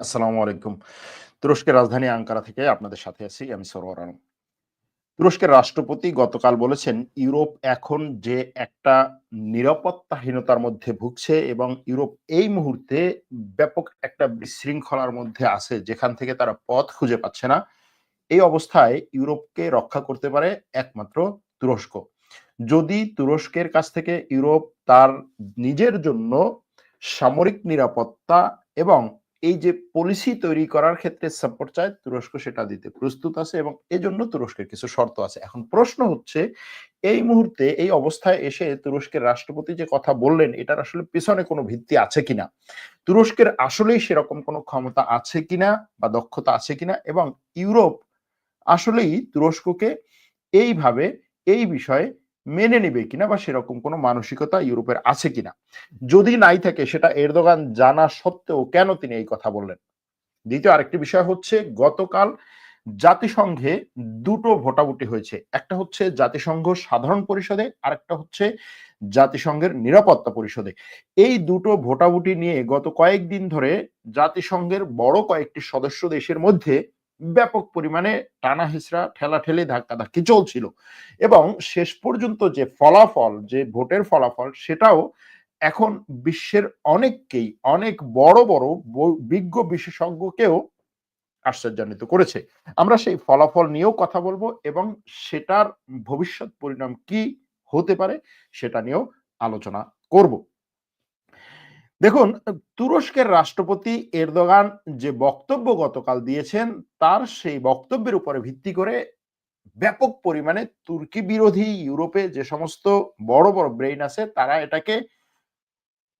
আসসালামু আলাইকুম। তুরস্কের রাজধানী আঙ্কারা থেকে আপনাদের সাথে আছি আমি সরওয়ার আলম। তুরস্কের রাষ্ট্রপতি গতকাল বলেছেন, ইউরোপ এখন যে একটা নিরাপত্তাহীনতার মধ্যে ভুগছে এবং ইউরোপ এই মুহূর্তে ব্যাপক একটা বিশৃঙ্খলার মধ্যে আছে, যেখান থেকে তারা পথ খুঁজে পাচ্ছে না। এই অবস্থায় ইউরোপকে রক্ষা করতে পারে একমাত্র তুরস্ক। যদি তুরস্কের কাছ থেকে ইউরোপ তার নিজের জন্য সামরিক নিরাপত্তা এবং এই যে পলিসি তৈরি করার ক্ষেত্রে সাপোর্ট চায় তুরস্ক সেটা দিতে। প্রস্তুত আছে এবং এজন্য তুরস্কের কিছু শর্ত আছে। এখন প্রশ্ন হচ্ছে, এই মুহূর্তে এই অবস্থায় এসে তুরস্কের রাষ্ট্রপতি যে কথা বললেন, এটার আসলে পিছনে কোনো ভিত্তি আছে কিনা? তুরস্কের আসলেই সেরকম কোনো ক্ষমতা আছে কিনা বা দক্ষতা আছে কিনা? এবং ইউরোপ আসলেই তুরস্ককে এইভাবে, এই বিষয়ে মেনে নিবে কিনা বা সেরকম কোনো মানসিকতা ইউরোপের আছে কিনা? যদি নাই থাকে, সেটা এরদোগান জানা সত্ত্বেও কেন তিনি এই কথা বললেন? দ্বিতীয় আরেকটি বিষয় হচ্ছে, গতকাল জাতিসংঘে দুটো ভোটাভুটি হয়েছে। একটা হচ্ছে জাতিসংঘ সাধারণ পরিষদে, আরেকটা হচ্ছে জাতিসংঘের নিরাপত্তা পরিষদে। এই দুটো ভোটাভুটি নিয়ে গত কয়েকদিন ধরে জাতিসংঘের বড় কয়েকটি সদস্য দেশের মধ্যে ব্যাপক পরিমাণে টানা হেঁচড়া ঠেলাঠেলি, ধাক্কাধাক্কি চলছিল। এবং শেষ পর্যন্ত যে ফলাফল, যে ভোটের ফলাফল, সেটাও এখন বিশ্বের অনেককেই, অনেক বড় বড় বিজ্ঞ বিশেষজ্ঞকেও আশ্চর্যান্বিত করেছে। আমরা সেই ফলাফল নিয়েও কথা বলব এবং সেটার ভবিষ্যৎ পরিণাম কি হতে পারে, সেটা নিয়েও আলোচনা করব। দেখুন, তুরস্কের রাষ্ট্রপতি এরদোগান যে বক্তব্য গতকাল দিয়েছেন, তার সেই বক্তব্যের উপরে ভিত্তি করে ব্যাপক পরিমাণে তুর্কি বিরোধী ইউরোপে যে সমস্ত বড় বড় ব্রেইন আছে, তারা এটাকে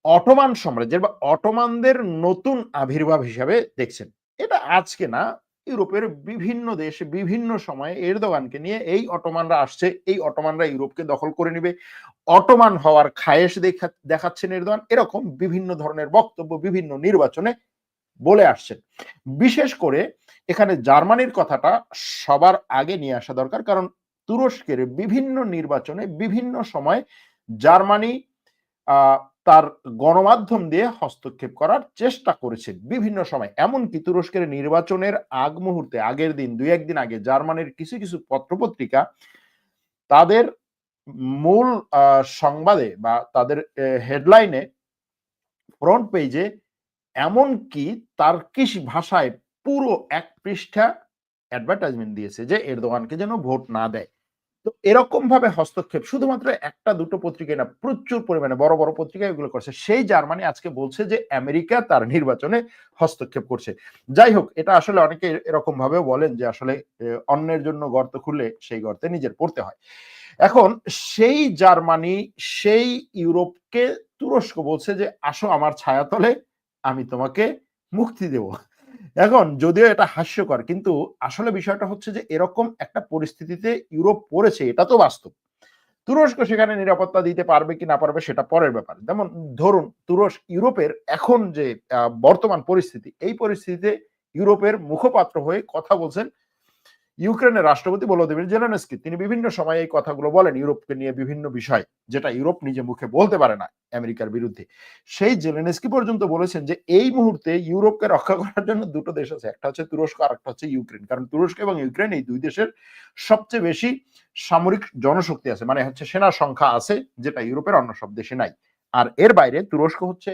অটোমান সাম্রাজ্যের বা অটোমানদের নতুন আবির্ভাব হিসাবে দেখছেন। এটা আজকে না ইউরোপের বিভিন্ন দেশে বিভিন্ন সময়ে এরদোগানকে নিয়ে এই অটোমানরা আসছে, এই অটোমানরা ইউরোপকে দখল করে নিবে। অটোমান হওয়ার খায়েশ দেখা, দেখাচ্ছেন এরদোগান। এরকম বিভিন্ন ধরনের বক্তব্য বিভিন্ন নির্বাচনে বলে আসছেন। বিশেষ করে এখানে জার্মানির কথাটা সবার আগে নিয়ে আসা দরকার, কারণ তুরস্কের বিভিন্ন নির্বাচনে বিভিন্ন সময় জার্মানি তার গণমাধ্যম দিয়ে হস্তক্ষেপ করার চেষ্টা করেছে বিভিন্ন সময়। এমনকি তুরস্কের নির্বাচনের আগ মুহূর্তে, আগের দিন, দুই একদিন আগে জার্মানির কিছু কিছু পত্রপত্রিকা তাদের মূল সংবাদে বা তাদের হেডলাইনে, ফ্রন্ট পেজে এমনকি তার্কিশ ভাষায় পুরো এক পৃষ্ঠা অ্যাডভার্টাইজমেন্ট দিয়েছে যে এরদোগানকে যেন ভোট না দেয়। তো এরকম ভাবে হস্তক্ষেপ, শুধুমাত্র একটা, দুটো পত্রিকায় না, প্রচুর পরিমাণে বড় বড় পত্রিকা এগুলো করছে। সেই জার্মানি আজকে বলছে যে আমেরিকা তার নির্বাচনে হস্তক্ষেপ করছে। যাই হোক, এটা আসলে অনেকে এরকম ভাবেও বলেন যে আসলে অন্যের জন্য গর্ত খুললে সেই গর্তে নিজের পড়তে হয়। এখন সেই জার্মানি, সেই ইউরোপকে তুরস্ক বলছে যে, আসো আমার ছায়াতলে, আমি তোমাকে মুক্তি দেব। এখন যদিও এটা হাস্যকর, কিন্তু আসলে বিষয়টা হচ্ছে যে এরকম একটা পরিস্থিতিতে ইউরোপ পড়েছে, এটা তো বাস্তব। তুরস্ক সেখানে নিরাপত্তা দিতে পারবে কি না পারবে সেটা পরের ব্যাপার। যেমন ধরুন তুরস্ক, ইউরোপের এখন যে বর্তমান পরিস্থিতি, এই পরিস্থিতিতে ইউরোপের মুখপাত্র হয়ে কথা বলছেন ইউক্রেনের রাষ্ট্রপতি ভলোদিমির জেলেনস্কি, তিনি বিভিন্ন সময় এই কথাগুলো বলেন ইউরোপকে নিয়ে বিভিন্ন বিষয়, যেটা ইউরোপ নিজে মুখে বলতে পারে না আমেরিকার বিরুদ্ধে। সেই জেলেনস্কি পর্যন্ত বলেছেন যে, এই মুহূর্তে ইউরোপকে রক্ষা করার জন্য দুটো দেশ আছে, একটা হচ্ছে তুরস্ক আর একটা হচ্ছে ইউক্রেন। কারণ তুরস্ক এবং ইউক্রেন এই দুই দেশের সবচেয়ে বেশি সামরিক জনশক্তি আছে মানে হচ্ছে সেনা সংখ্যা আছে, যেটা ইউরোপের অন্য সব দেশে নাই। আর এর বাইরে তুরস্ক হচ্ছে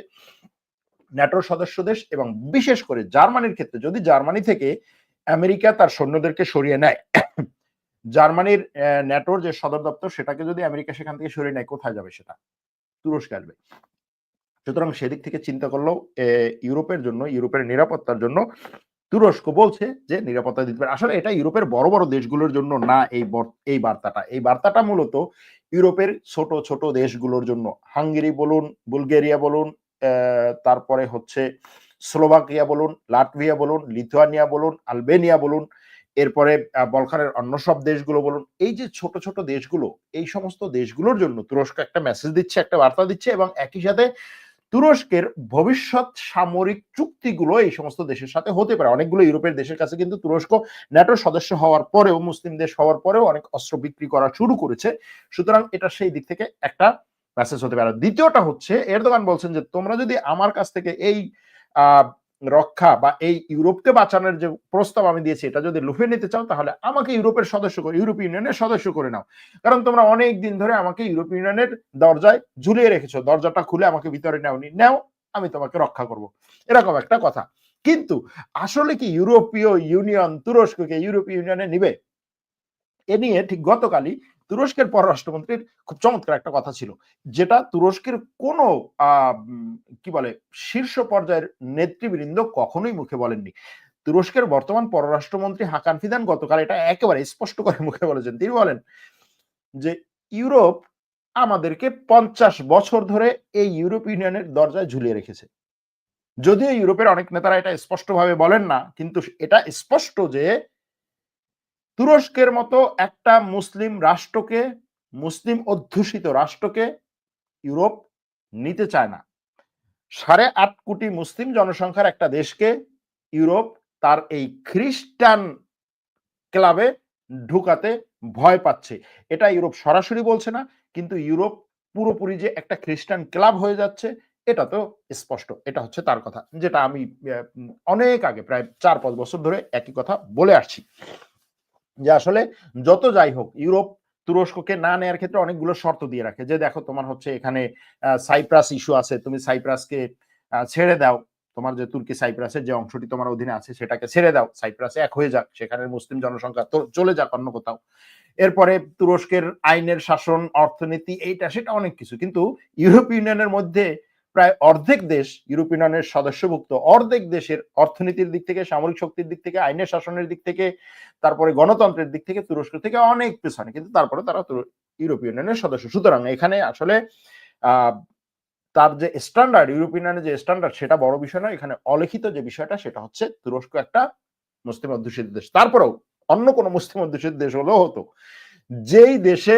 ন্যাটোর সদস্য দেশ এবং বিশেষ করে জার্মানির ক্ষেত্রে, যদি জার্মানি থেকে আমেরিকা তার সৈন্যদেরকে সরিয়ে নেয়। জার্মানির ন্যাটোর যে সদর দপ্তর, সেটাকে যদি আমেরিকা সেখান থেকে সরিয়ে নেয়, কোথায় যাবে সেটা? তুরস্কে আসবে। সুতরাং সেদিক থেকে চিন্তা করলেও ইউরোপের জন্য, ইউরোপের নিরাপত্তার জন্য তুরস্ক বলছে যে নিরাপত্তা দিতে পারে। আসলে এটা ইউরোপের বড় বড় দেশগুলোর জন্য না এই এই বার্তাটা। এই বার্তাটা মূলত ইউরোপের ছোট ছোট দেশগুলোর জন্য। হাঙ্গেরি বলুন, বুলগেরিয়া বলুন তারপরে হচ্ছে স্লোভাকিয়া বলুন, লাটভিয়া বলুন, লিথুয়ানিয়া বলুন, আলবেনিয়া বলুন, এরপরে বলখানের অন্য সব দেশগুলো বলুন, এই যে ছোট ছোট দেশগুলো, এই সমস্ত দেশগুলোর জন্য তুরস্ক একটা মেসেজ দিচ্ছে, একটা বার্তা দিচ্ছে এবং একই সাথে তুরস্কের ভবিষ্যৎ সামরিক চুক্তিগুলো এই সমস্ত দেশের সাথে হতে পারে। অনেকগুলো ইউরোপের দেশের কাছে কিন্তু তুরস্ক ন্যাটোর সদস্য হওয়ার পরেও, মুসলিম দেশ হওয়ার পরেও অনেক অস্ত্র বিক্রি করা শুরু করেছে। সুতরাং এটা সেই দিক থেকে একটা মেসেজ হতে পারে। দ্বিতীয়টা হচ্ছে, এরদোগান বলছেন যে, তোমরা যদি আমার কাছ থেকে এই রক্ষা বা এই ইউরোপকে বাঁচানোর যে প্রস্তাব আমি দিয়েছি, এটা যদি লুফে নিতে চাও, তাহলে আমাকে ইউরোপের সদস্য ইউরোপ ইউনিয়নের সদস্য করে নাও। কারণ তোমরা অনেক দিন ধরে আমাকে ইউরোপ ইউনিয়নের দরজায় ঝুলিয়ে রেখেছো, দরজাটা খুলে আমাকে ভিতরে নেওনি নেও, আমি তোমাকে রক্ষা করব। এরকম একটা কথা। কিন্তু আসলে কি ইউরোপীয় ইউনিয়ন তুরস্ককে ইউরোপীয় ইউনিয়নে নিবে? এ নিয়ে ঠিক গতকালই তুরস্কের পররাষ্ট্রমন্ত্রীর খুব চমৎকার একটা কথা ছিল, যেটা তুরস্কের কোন কি বলে, শীর্ষ পর্যায়ের নেতৃবৃন্দ কখনোই মুখে বলেননি। তুরস্কের বর্তমান পররাষ্ট্রমন্ত্রী হাকান ফিদান গতকাল এটা একেবারে স্পষ্ট করে মুখে বলেছেন। তিনি বলেন যে, ইউরোপ আমাদেরকে পঞ্চাশ বছর ধরে এই ইউরোপ ইউনিয়নের দরজায় ঝুলিয়ে রেখেছে। যদিও ইউরোপের অনেক নেতারা এটা স্পষ্টভাবে বলেন না, কিন্তু এটা স্পষ্ট যে তুরস্কের মতো একটা মুসলিম রাষ্ট্রকে, মুসলিম অধ্যুষিত রাষ্ট্রকে ইউরোপ নিতে চায় না। সাড়ে আট কোটি মুসলিম জনসংখ্যার একটা দেশকে ইউরোপ তার এই খ্রিস্টান ক্লাবে ঢুকাতে ভয় পাচ্ছে। এটা ইউরোপ সরাসরি বলছে না, কিন্তু ইউরোপ পুরোপুরি যে একটা খ্রিস্টান ক্লাব হয়ে যাচ্ছে, এটা তো স্পষ্ট। এটা হচ্ছে তার কথা, যেটা আমি অনেক আগে, প্রায় চার পাঁচ বছর ধরে একই কথা বলে আসছি। যে আসলে যত যাই হোক, ইউরোপ তুরস্ককে না নেওয়ার ক্ষেত্রে অনেকগুলো শর্ত দিয়ে রাখে। যে দেখো তোমার হচ্ছে এখানে সাইপ্রাস ইস্যু আছে, তুমি সাইপ্রাসকে ছেড়ে দাও। তোমার যে তুর্কি সাইপ্রাসের যে অংশটি তোমার অধীনে আছে, সেটাকে ছেড়ে দাও। সাইপ্রাসে এক হয়ে যাক সেখানে মুসলিম জনসংখ্যা চলে যাক অন্য কোথাও। এরপরে তুরস্কের আইনের শাসন, অর্থনীতি, এইটা, সেটা অনেক কিছু। কিন্তু ইউরোপ ইউনিয়নের মধ্যে প্রায় অর্ধেক দেশ ইউরোপ ইউনিয়নের সদস্যভুক্ত। অর্ধেক দেশের অর্থনীতির দিক থেকে, সামরিক শক্তির দিক থেকে, আইনের শাসনের দিক থেকে, তারপরে গণতন্ত্রের দিক থেকে, তুরস্ক থেকে অনেক পেছনে। কিন্তু তারপরে তারা ইউরোপ ইউনিয়নের সদস্য। সুতরাং এখানে আসলে তার যে স্ট্যান্ডার্ড ইউরোপ ইউনিয়নের যে স্ট্যান্ডার্ড সেটা বড় বিষয় নয়। এখানে অলিখিত যে বিষয়টা, সেটা হচ্ছে তুরস্ক একটা মুসলিম অধ্যুষিত দেশ। তারপরেও অন্য কোনো মুসলিম অধ্যুষিত দেশ হলেও হতো। যেই দেশে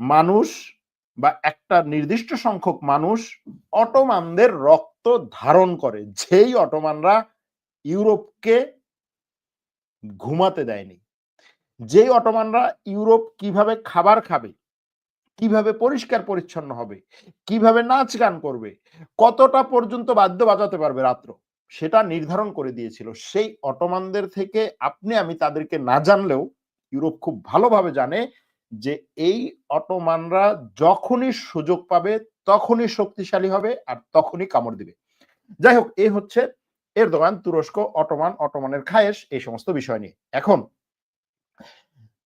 মানুষ বা একটা নির্দিষ্ট সংখ্যক মানুষ অটোমানদের রক্ত ধারণ করে, যেই অটোমানরা ইউরোপকে ঘুমাতে দেয়নি। যেই অটোমানরা ইউরোপ কীভাবে খাবার খাবে, কীভাবে পরিষ্কার পরিচ্ছন্ন হবে, কীভাবে নাচ গান করবে, কতটা পর্যন্ত বাদ্য বাজাতে পারবে রাত্র, সেটা নির্ধারণ করে দিয়েছিল। সেই অটোমানদের থেকে আপনি, আমি তাদেরকে না জানলেও ইউরোপ খুব ভালোভাবে জানে যে এই অটোমানরা যখনই সুযোগ পাবে, তখনই শক্তিশালী হবে আর তখনই কামড় দিবে। যাই হোক, এই হচ্ছে এর দোকান তুরস্ক অটোমান, অটোমানের খায়েশ, এই সমস্ত বিষয় নিয়ে। এখন,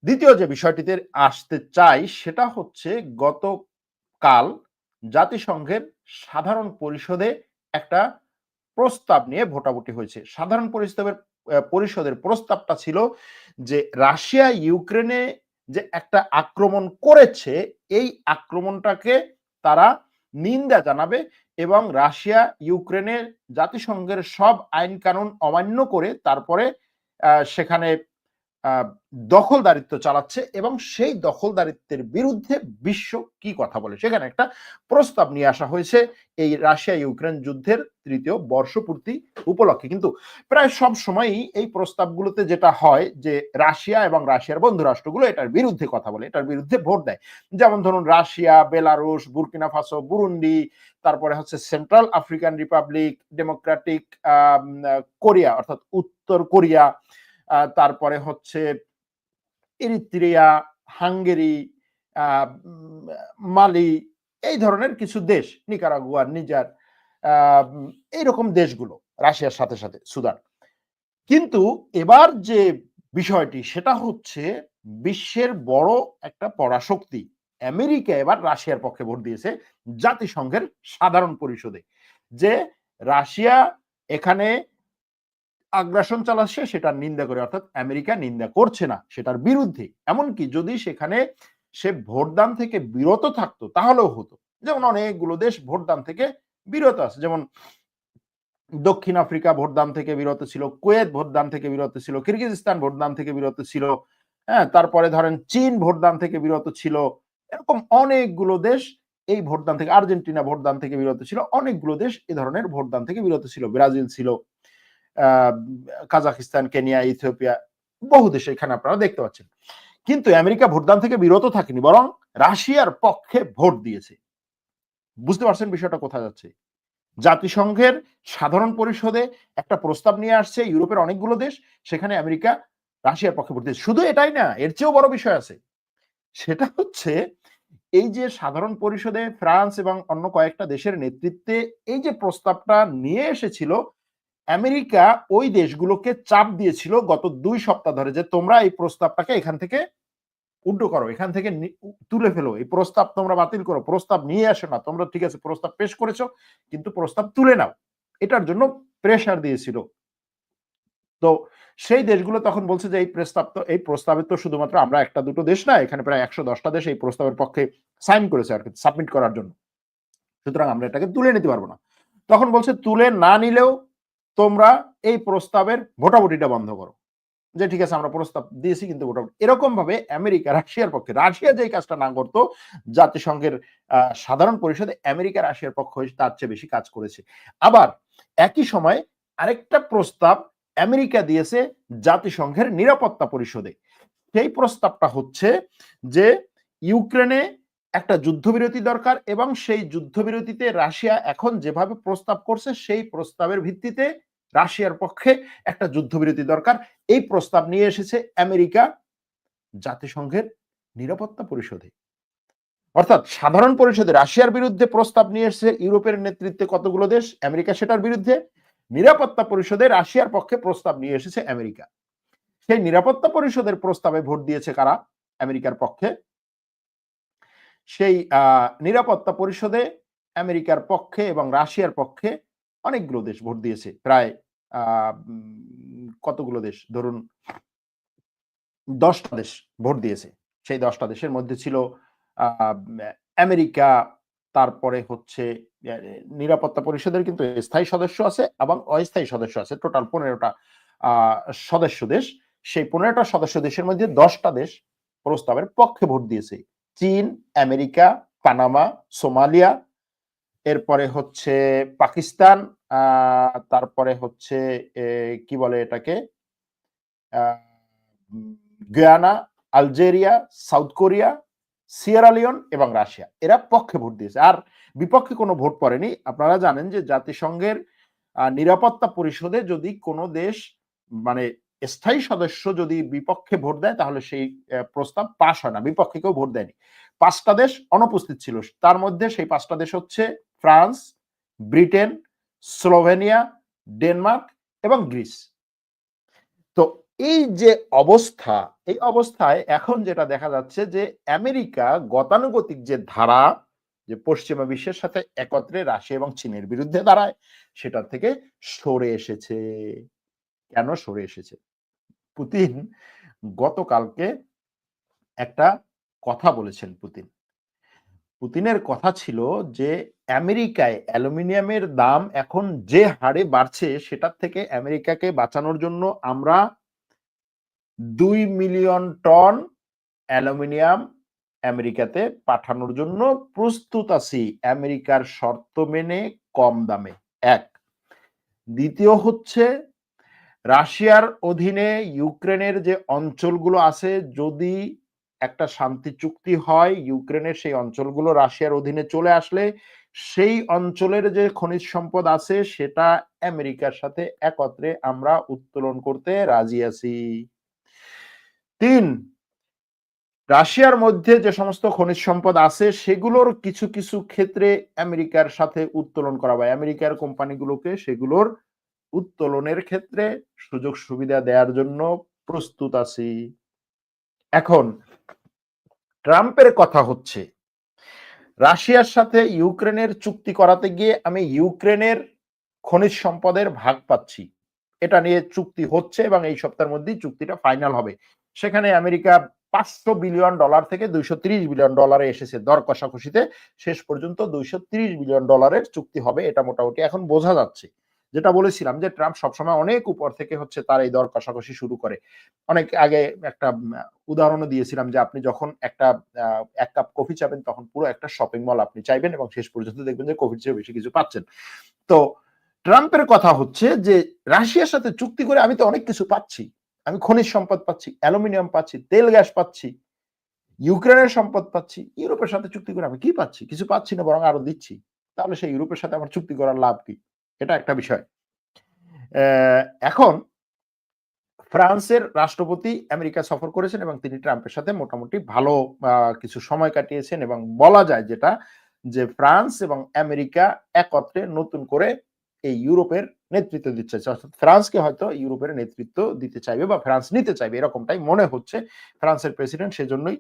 দ্বিতীয় যে বিষয়টিতে আসতে চাই, সেটা হচ্ছে গতকাল জাতিসংঘের সাধারণ পরিষদে একটা প্রস্তাব নিয়ে ভোটাভুটি হয়েছে। সাধারণ পরিষদের পরিষদের প্রস্তাবটা ছিল যে রাশিয়া ইউক্রেনে যে একটা আক্রমণ করেছে, এই আক্রমণটাকে তারা নিন্দা জানাবে এবং রাশিয়া, ইউক্রেনের জাতিসংঘের সব আইন কানুন অমান্য করে তারপরে সেখানে দখলদারিত্ব চালাচ্ছে এবং সেই দখলদারিত্বের বিরুদ্ধে বিশ্ব কি কথা বলে? সেখানে একটা প্রস্তাব নিয়ে আসা হয়েছে এই রাশিয়া ইউক্রেন যুদ্ধের তৃতীয় বর্ষপূর্তি উপলক্ষে। কিন্তু প্রায় সব সময়ই এই প্রস্তাবগুলোতে যেটা হয় যে রাশিয়া এবং রাশিয়ার বন্ধু রাষ্ট্রগুলো এটার বিরুদ্ধে কথা বলে, এটার বিরুদ্ধে ভোট দেয়। যেমন ধরুন Russia, Belarus, Burkina Faso, Burundi, তারপরে হচ্ছে Central African Republic Democratic Korea, অর্থাৎ উত্তর কোরিয়া তারপরে হচ্ছে ইরিত্রিয়া হাঙ্গেরি মালি এই ধরনের কিছু দেশ, নিকারাগুয়া, নিজার এইরকম দেশগুলো, রাশিয়ার সাথে সাথে, সুদান। কিন্তু এবার যে বিষয়টি, সেটা হচ্ছে বিশ্বের বড় একটা পরাশক্তি। আমেরিকা এবার রাশিয়ার পক্ষে ভোট দিয়েছে জাতিসংঘের সাধারণ পরিষদে। যে রাশিয়া এখানে আগ্রাসন চালাচ্ছে, সেটার নিন্দা করে, অর্থাৎ আমেরিকা নিন্দা করছে না সেটার বিরুদ্ধে। এমনকি যদি সেখানে সে ভোটদান থেকে বিরত থাকতো, তাহলেও হতো। যেমন অনেকগুলো দেশ ভোটদান থেকে বিরত আছে। যেমন দক্ষিণ আফ্রিকা ভোটদান থেকে বিরত ছিল, কুয়েত ভোটদান থেকে বিরত ছিল, কিরগিজস্তান ভোটদান থেকে বিরত ছিল হ্যাঁ তারপরে ধরেন চীন ভোটদান থেকে বিরত ছিল। এরকম অনেকগুলো দেশ এই ভোটদান থেকে, আর্জেন্টিনা ভোটদান থেকে বিরত ছিল, অনেকগুলো দেশ এ ধরনের ভোটদান থেকে বিরত ছিল। ব্রাজিল ছিল কাজাকিস্তান কেনিয়া, ইথিওপিয়া, বহু দেশে এখানে আপনারা দেখতে পাচ্ছেন। কিন্তু আমেরিকা ভোটদান থেকে বিরত থাকেনি, বরং রাশিয়ার পক্ষে ভোট দিয়েছে। বুঝতে পারছেন বিষয়টা কোথায় যাচ্ছে? জাতিসংঘের সাধারণ পরিষদে একটা প্রস্তাব নিয়ে আসছে, ইউরোপের অনেকগুলো দেশ, সেখানে আমেরিকা রাশিয়ার পক্ষে ভোট দিয়েছে। শুধু এটাই না, এর চেয়েও বড় বিষয় আছে। সেটা হচ্ছে, এই যে সাধারণ পরিষদে ফ্রান্স এবং অন্য কয়েকটা দেশের নেতৃত্বে এই যে প্রস্তাবটা নিয়ে এসেছিল আমেরিকা ওই দেশগুলোকে চাপ দিয়েছিল গত দুই সপ্তাহ ধরে যে তোমরা এই প্রস্তাবটাকে এখান থেকে উল্টো করো, এখান থেকে তুলে ফেলো। এই প্রস্তাব তোমরা বাতিল করো, প্রস্তাব নিয়ে আসো না। তোমরা ঠিক আছে, প্রস্তাব পেশ করেছ, কিন্তু প্রস্তাব তুলে নাও। এটার জন্য প্রেশার দিয়েছিল। তো সেই দেশগুলো তখন বলছে যে এই প্রস্তাব তো, এই প্রস্তাবে তো শুধুমাত্র আমরা একটা, দুটো দেশ না, এখানে প্রায় একশো দশটা দেশ এই প্রস্তাবের পক্ষে সাইন করেছে আর কি সাবমিট করার জন্য। সুতরাং আমরা এটাকে তুলে নিতে পারব না। তখন বলছে তুলে না নিলেও তোমরা এই প্রস্তাবের ভোটাভুটিটা বন্ধ করো। যে ঠিক আছে, আমরা প্রস্তাব দিয়েছি কিন্তু ভোটাভুটি। এরকম ভাবে আমেরিকা, রাশিয়ার পক্ষে, রাশিয়া যে কাজটা না করতো, জাতিসংঘের সাধারণ পরিষদে আমেরিকা, রাশিয়ার পক্ষ তার চেয়ে বেশি কাজ করেছে। আবার একই সময় আরেকটা প্রস্তাব আমেরিকা দিয়েছে জাতিসংঘের নিরাপত্তা পরিষদে। সেই প্রস্তাবটা হচ্ছে যে ইউক্রেনে একটা যুদ্ধবিরতি দরকার এবং সেই যুদ্ধবিরতিতে রাশিয়া এখন যেভাবে প্রস্তাব করছে, সেই প্রস্তাবের ভিত্তিতে রাশিয়ার পক্ষে একটা যুদ্ধবিরতি দরকার। এই প্রস্তাব নিয়ে এসেছে আমেরিকা জাতিসংঘের নিরাপত্তা পরিষদে। অর্থাৎ সাধারণ পরিষদে রাশিয়ার বিরুদ্ধে প্রস্তাব নিয়ে এসেছে, ইউরোপের নেতৃত্বে কতগুলো দেশ, আমেরিকা সেটার বিরুদ্ধে। নিরাপত্তা পরিষদে রাশিয়ার পক্ষে প্রস্তাব নিয়ে এসেছে আমেরিকা। সেই নিরাপত্তা পরিষদের প্রস্তাবে ভোট দিয়েছে কারা? আমেরিকার পক্ষে সেই নিরাপত্তা পরিষদে আমেরিকার পক্ষে এবং রাশিয়ার পক্ষে অনেকগুলো দেশ ভোট দিয়েছে। প্রায় কতগুলো দেশ? ধরুন দশটা দেশ ভোট দিয়েছে। সেই দশটা দেশের মধ্যে ছিল আমেরিকা, তারপরে হচ্ছে নিরাপত্তা পরিষদের কিন্তু স্থায়ী সদস্য আছে এবং অস্থায়ী সদস্য আছে। টোটাল পনেরোটা সদস্য দেশ। সেই পনেরোটা সদস্য দেশের মধ্যে দশটা দেশ প্রস্তাবের পক্ষে ভোট দিয়েছে। চীন, আমেরিকা, পানামা, সোমালিয়া, এরপরে হচ্ছে পাকিস্তান তারপরে হচ্ছে কি বলে এটাকে? Guyana, Algeria, South Korea Sierra Leone এবং রাশিয়া। এরা পক্ষে ভোট দিয়েছে। আর বিপক্ষে কোনো ভোট পড়েনি। আপনারা জানেন যে জাতিসংঘের নিরাপত্তা পরিষদে যদি কোনো দেশ মানে স্থায়ী সদস্য যদি বিপক্ষে ভোট দেয়, তাহলে সেই প্রস্তাব পাশ হয় না। বিপক্ষে কেউ ভোট দেয়নি। পাঁচটা দেশ অনুপস্থিত ছিল। তার মধ্যে সেই পাঁচটা দেশ হচ্ছে ফ্রান্স, ব্রিটেন, স্লোভেনিয়া, ডেনমার্ক এবং গ্রিস। তো এই যে অবস্থা, এই অবস্থায় এখন যেটা দেখা যাচ্ছে যে আমেরিকা গতানুগতিক যে ধারা, যে পশ্চিমা বিশ্বের সাথে একত্রে রাশিয়া এবং চীনের বিরুদ্ধে দাঁড়ায়, সেটা থেকে সরে এসেছে। কেন সরে এসেছে? পুতিন গতকালকে একটা কথা বলেছেন পুতিন। পুতিনের কথা ছিল যে, আমেরিকায় অ্যালুমিনিয়ামের দাম এখন যে হারে বাড়ছে, সেটার থেকে আমেরিকাকে বাঁচানোর জন্য আমরা দুই মিলিয়ন টন অ্যালুমিনিয়াম আমেরিকাতে পাঠানোর জন্য প্রস্তুত আছি। আমেরিকার শর্ত মেনে কম দামে। এক। দ্বিতীয় হচ্ছে রাশিয়ার অধীনে ইউক্রেনের যে অঞ্চলগুলো আছে, যদি একটা শান্তি চুক্তি হয়, ইউক্রেনের সেই অঞ্চলগুলো রাশিয়ার অধীনে চলে আসলে, সেই অঞ্চলের যে খনিজ সম্পদ আছে, সেটা আমেরিকার সাথে একত্রে আমরা উত্তোলন করতে রাজি আছি। তিন, রাশিয়ার মধ্যে যে সমস্ত খনিজ সম্পদ আছে, সেগুলোর কিছু কিছু ক্ষেত্রে আমেরিকার সাথে উত্তোলন করা হয়। আমেরিকার কোম্পানিগুলোকে সেগুলোর উত্তোলনের ক্ষেত্রে সুযোগ সুবিধা দেওয়ার জন্য প্রস্তুত আছি। এখন, ট্রাম্পের কথা হচ্ছে, রাশিয়ার সাথে ইউক্রেনের চুক্তি করাতে গিয়ে আমি ইউক্রেনের খনিজ সম্পদের ভাগ পাচ্ছি। এটা নিয়ে চুক্তি হচ্ছে এবং এই সপ্তাহের মধ্যেই চুক্তিটা ফাইনাল হবে। সেখানে আমেরিকা পাঁচশো বিলিয়ন ডলার থেকে দুইশো ত্রিশ বিলিয়ন ডলারে এসেছে দর কষাকষিতে। শেষ পর্যন্ত দুইশো ত্রিশ বিলিয়ন ডলারের চুক্তি হবে, এটা মোটামুটি এখন বোঝা যাচ্ছে। যেটা বলেছিলাম যে ট্রাম্প সবসময় অনেক উপর থেকে হচ্ছে তার এই দর কষাকষি শুরু করে। অনেক আগে একটা উদাহরণও দিয়েছিলাম যে আপনি যখন একটা এক কাপ কফি চাবেন তখন পুরো একটা শপিং মল আপনি চাইবেন এবং শেষ পর্যন্ত দেখবেন যে কফির চেয়ে বেশি কিছু পাচ্ছেন। তো ট্রাম্পের কথা হচ্ছে যে রাশিয়ার সাথে চুক্তি করে আমি তো অনেক কিছু পাচ্ছি। আমি খনিজ সম্পদ পাচ্ছি, অ্যালুমিনিয়াম পাচ্ছি, তেল, গ্যাস পাচ্ছি, ইউক্রেনের সম্পদ পাচ্ছি, ইউরোপের সাথে চুক্তি করে আমি কি পাচ্ছি? কিছু পাচ্ছি না, বরং আরও দিচ্ছি। তাহলে সেই ইউরোপের সাথে আমার চুক্তি করার লাভ কি? এটা একটা বিষয়। এখন ফ্রান্সের রাষ্ট্রপতি আমেরিকা সফর করেছেন এবং তিনি ট্রাম্পের সাথে মোটামুটি ভালো কিছু সময় কাটিয়েছেন এবং বলা যায় যেটা যে ফ্রান্স এবং আমেরিকা একত্রে নতুন করে এই ইউরোপের নেতৃত্ব দিতে চাইছে অর্থাৎ ফ্রান্সকে হয়তো ইউরোপের নেতৃত্ব দিতে চাইবে বা ফ্রান্স নিতে চাইবে, এরকমটাই মনে হচ্ছে ফ্রান্সের প্রেসিডেন্ট, সেজন্যই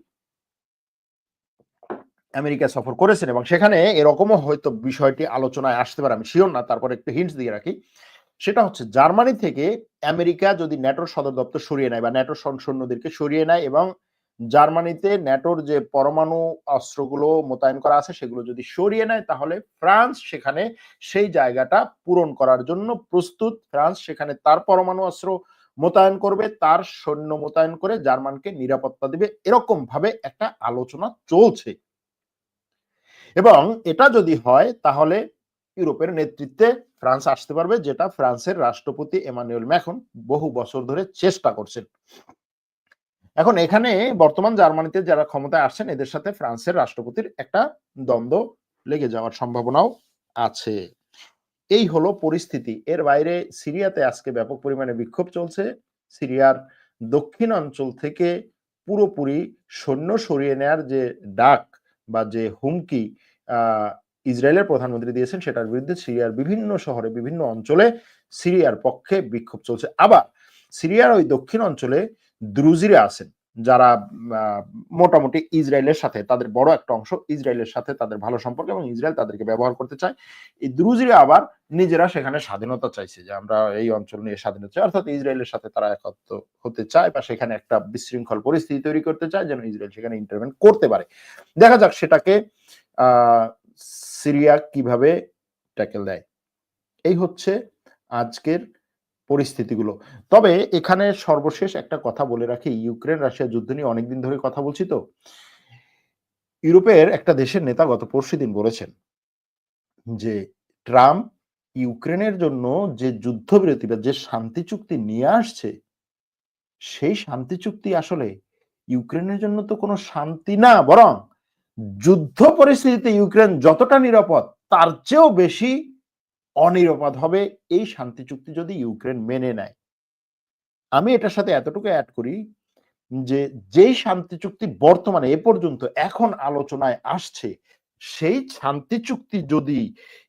আমেরিকা সফর করেছেন এবং সেখানে এরকমও হয়তো বিষয়টি আলোচনায় আসতে পারে, আমি শিওর না, তারপর একটু হিন্টস দিয়ে রাখি। সেটা হচ্ছে জার্মানি থেকে আমেরিকা যদি ন্যাটোর সদর দপ্তর সরিয়ে নেয় বা ন্যাটোর সৈন্যদেরকে সরিয়ে নেয় এবং জার্মানিতে ন্যাটোর যে পরমাণু অস্ত্রগুলো মোতায়েন করা আছে সেগুলো যদি সরিয়ে নেয়, তাহলে ফ্রান্স সেখানে সেই জায়গাটা পূরণ করার জন্য প্রস্তুত। ফ্রান্স সেখানে তার পরমাণু অস্ত্র মোতায়েন করবে, তার সৈন্য মোতায়েন করে জার্মানকে নিরাপত্তা দিবে। এরকম ভাবে একটা আলোচনা চলছে। এবং এটা যদি হয়, তাহলে ইউরোপের নেতৃত্বে ফ্রান্স আসতে পারবে, যেটা ফ্রান্সের রাষ্ট্রপতি এমানুয়েল ম্যাখন বহু বছর ধরে চেষ্টা করছেন। এখন এখানে বর্তমান জার্মানিতে যারা ক্ষমতায় আসছেন, এদের সাথে ফ্রান্সের রাষ্ট্রপতির একটা দ্বন্দ্ব লেগে যাওয়ার সম্ভাবনাও আছে। এই হলো পরিস্থিতি। এর বাইরে সিরিয়াতে আজকে ব্যাপক পরিমাণে বিক্ষোভ চলছে। সিরিয়ার দক্ষিণ অঞ্চল থেকে পুরোপুরি সৈন্য সরিয়ে নেয়ার যে ডাক বা যে হুমকি ইসরায়েলের প্রধানমন্ত্রী দিয়েছেন সেটার বিরুদ্ধে সিরিয়ার বিভিন্ন শহরে, বিভিন্ন অঞ্চলে সিরিয়ার পক্ষে বিক্ষোভ চলছে। আবার সিরিয়ার ওই দক্ষিণ অঞ্চলে দ্রুজিরা আছেন। যারা মোটামুটি ইসরায়েলের সাথে, তাদের বড় একটা অংশ ইসরায়েলের সাথে তাদের ভালো সম্পর্ক এবং ইসরায়েল তাদেরকে ব্যবহার করতে চায়। এই দ্রুজিরা আবার নিজেরা সেখানে স্বাধীনতা চাইছে যে আমরা এই অঞ্চল নিয়ে স্বাধীনতা চাই। অর্থাৎ ইসরায়েলের সাথে তারা একত্র হতে চায় বা সেখানে একটা বিশৃঙ্খল পরিস্থিতি তৈরি করতে চায় যেন ইসরায়েল সেখানে ইন্টারভেন করতে পারে। দেখা যাক সেটাকে সিরিয়া কীভাবে ট্যাকেল দেয়। এই হচ্ছে আজকের পরিস্থিতিগুলো। তবে এখানে সর্বশেষ একটা কথা বলে রাখি, ইউক্রেন রাশিয়া যুদ্ধ নিয়ে অনেকদিন ধরে কথা বলছি তো। ইউরোপের একটা দেশের নেতা গত পরশু দিন বলেছেন যে, ট্রাম্প ইউক্রেনের জন্য যে যুদ্ধবিরতি বা যে শান্তি চুক্তি নিয়ে আসছে, সেই শান্তি চুক্তি আসলে ইউক্রেনের জন্য তো কোনো শান্তি না, বরং যুদ্ধ পরিস্থিতিতে ইউক্রেন যতটা নিরাপদ, তার চেয়েও বেশি অনিরাপদ হবে। এই শান্তি চুক্তি যদি ইউক্রেন মেনে নেয়। আমি এটার সাথে এতটুকু অ্যাড করি যে, যেই শান্তি চুক্তি বর্তমানে এ পর্যন্ত এখন আলোচনায় আসছে, সেই শান্তি চুক্তি যদি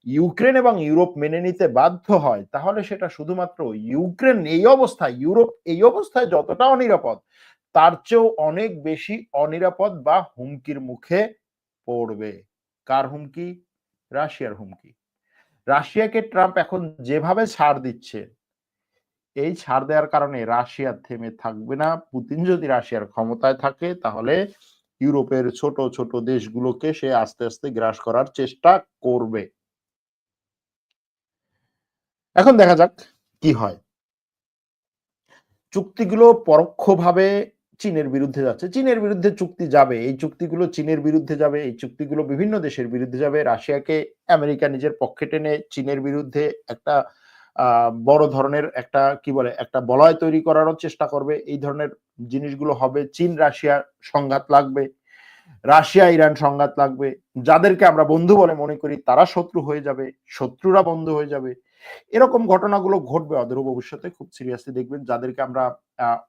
ইউক্রেন এবং ইউরোপ মেনে নিতে বাধ্য হয়, তাহলে সেটা শুধুমাত্র ইউক্রেন এই অবস্থায়, ইউরোপ এই অবস্থায় যতটা অনিরাপদ, তার চেয়েও অনেক বেশি অনিরাপদ বা হুমকির মুখে পড়বে। কার হুমকি? রাশিয়ার হুমকি। রাশিয়াকে ট্রাম্প এখন যেভাবে ছাড় দিচ্ছে, এই ছাড় দেওয়ার কারণে রাশিয়া থেমে থাকবে না। পুতিন যদি রাশিয়ার ক্ষমতায় থাকে, তাহলে ইউরোপের ছোট ছোট দেশগুলোকে সে আস্তে আস্তে গ্রাস করার চেষ্টা করবে। এখন দেখা যাক কি হয়। চুক্তিগুলো পরোক্ষভাবে চীনের বিরুদ্ধে যাচ্ছে। চীনের বিরুদ্ধে চুক্তি যাবে। এই চুক্তিগুলো চীনের বিরুদ্ধে যাবে। এই চুক্তিগুলো বিভিন্ন দেশের বিরুদ্ধে যাবে। রাশিয়াকে আমেরিকা নিজের পক্ষে টেনে চীনের বিরুদ্ধে একটা বড় ধরনের একটা, কি বলে, একটা বলয় তৈরি করারও চেষ্টা করবে। এই ধরনের জিনিসগুলো হবে। চীন, রাশিয়া সংঘাত লাগবে। রাশিয়া, ইরান সংঘাত লাগবে। যাদেরকে আমরা বন্ধু বলে মনে করি, তারা শত্রু হয়ে যাবে। শত্রুরা বন্ধু হয়ে যাবে। এরকম ঘটনাগুলো ঘটবে অদূর ভবিষ্যতে, খুব সিরিয়াসলি দেখবেন। যাদেরকে আমরা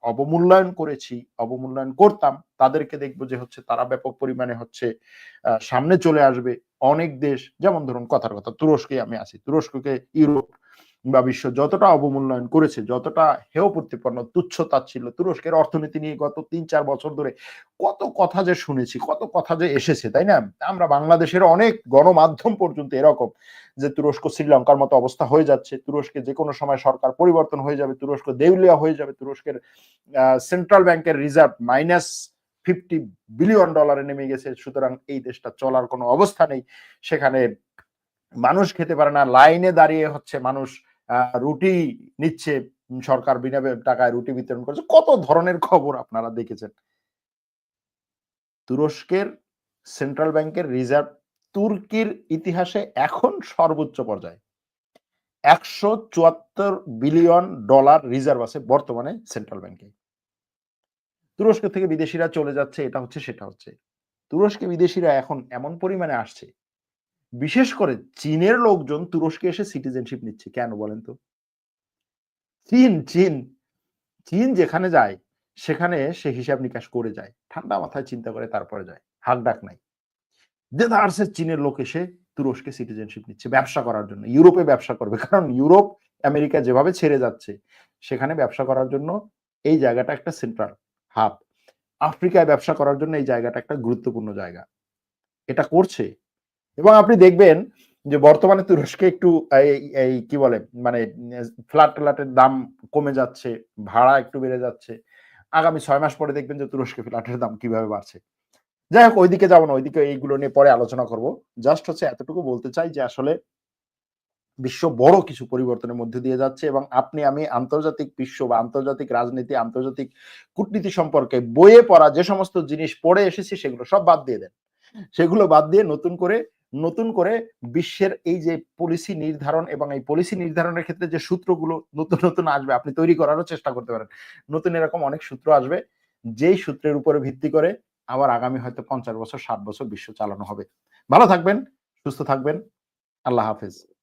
অবমূল্যায়ন করেছি, অবমূল্যায়ন করতাম, তাদেরকে দেখব যে হচ্ছে তারা ব্যাপক পরিমাণে হচ্ছে সামনে চলে আসবে। অনেক দেশ, যেমন ধরুন কথার কথা, তুরস্কে আমি আছি। তুরস্ককে ইউরোপ বা বিশ্ব যতটা অবমূল্যায়ন করেছে, যতটা হেয় প্রতিপন্ন তুচ্ছতা ছিল তুরস্কের অর্থনীতি নিয়ে গত তিন চার বছর ধরে কত কথা যে শুনেছি, কত কথা যে এসেছে, তাই না? আমরা বাংলাদেশের অনেক গণমাধ্যম পর্যন্ত এরকম যে তুরস্ক, শ্রীলঙ্কার মতো অবস্থা হয়ে যাচ্ছে, তুরস্কে যে কোনো সময় সরকার পরিবর্তন হয়ে যাবে, তুরস্ক দেউলিয়া হয়ে যাবে, তুরস্কের সেন্ট্রাল ব্যাংকের রিজার্ভ মাইনাস ফিফটি বিলিয়ন ডলারে নেমে গেছে, সুতরাং এই দেশটা চলার কোনো অবস্থা নেই। সেখানে মানুষ খেতে পারে না লাইনে দাঁড়িয়ে হচ্ছে মানুষ রুটি নিচ্ছে সরকার বিনা টাকায় রুটি বিতরণ করছে। কত ধরনের খবর আপনারা দেখেছেন? তুরস্কের সেন্ট্রাল ব্যাংকের রিজার্ভ, তুর্কির ইতিহাসে এখন সর্বোচ্চ পর্যায়ে। একশো চুয়াত্তর বিলিয়ন ডলার রিজার্ভ আছে বর্তমানে সেন্ট্রাল ব্যাংকে। তুরস্ক থেকে বিদেশিরা চলে যাচ্ছে, এটা হচ্ছে, সেটা হচ্ছে। তুরস্কে বিদেশিরা এখন এমন পরিমাণে আসছে বিশেষ করে চীনের লোকজন তুরস্কে এসে সিটিজেনশিপ নিচ্ছে, কেন বলেন তো? চীন চীন চীন যেখানে যায়, সেখানে সে হিসাব নিকাশ করে যায়, ঠান্ডা মাথায় চিন্তা করে তারপরে যায়, হাক ডাক নাই। দেদারসের চীনের লোক এসে তুরস্কে সিটিজেনশিপ নিচ্ছে, ব্যবসা করার জন্য, ইউরোপে ব্যবসা করবে, কারণ ইউরোপ, আমেরিকা যেভাবে ছেড়ে যাচ্ছে, সেখানে ব্যবসা করার জন্য এই জায়গাটা একটা সেন্ট্রাল হাব আফ্রিকায় ব্যবসা করার জন্য এই জায়গাটা একটা গুরুত্বপূর্ণ জায়গা। এটা করছে এবং আপনি দেখবেন যে বর্তমানে তুরস্কে একটু এই- কি বলে মানে ফ্ল্যাট ট্ল্যাটের দাম কমে যাচ্ছে, ভাড়া একটু বেড়ে যাচ্ছে। আগামী ছয় মাস পরে দেখবেন যে তুরস্কে ফ্ল্যাটের দাম কীভাবে বাড়ছে। যাই হোক, ওইদিকে যাব না, ওইদিকে এইগুলো নিয়ে পরে আলোচনা করব। জাস্ট হচ্ছে এতটুকু বলতে চাই যে আসলে বিশ্ব বড় কিছু পরিবর্তনের মধ্যে দিয়ে যাচ্ছে এবং আপনি, আমি আন্তর্জাতিক বিশ্ব বা আন্তর্জাতিক রাজনীতি, আন্তর্জাতিক কূটনীতি সম্পর্কে বইয়ে পড়া যে সমস্ত জিনিস পড়ে এসেছি, সেগুলো সব বাদ দিয়ে দেন। সেগুলো বাদ দিয়ে নতুন করে নতুন করে বিশ্বের এই যে পলিসি নির্ধারণ এবং এই পলিসি নির্ধারণের ক্ষেত্রে যে সূত্রগুলো নতুন নতুন আসবে, আপনি তৈরি করারও চেষ্টা করতে পারেন। নতুন এরকম অনেক সূত্র আসবে, যেই সূত্রের উপরে ভিত্তি করে আবার আগামী হয়তো পঞ্চাশ বছর, ষাট বছর বিশ্ব চালানো হবে। ভালো থাকবেন, সুস্থ থাকবেন, আল্লাহ হাফেজ।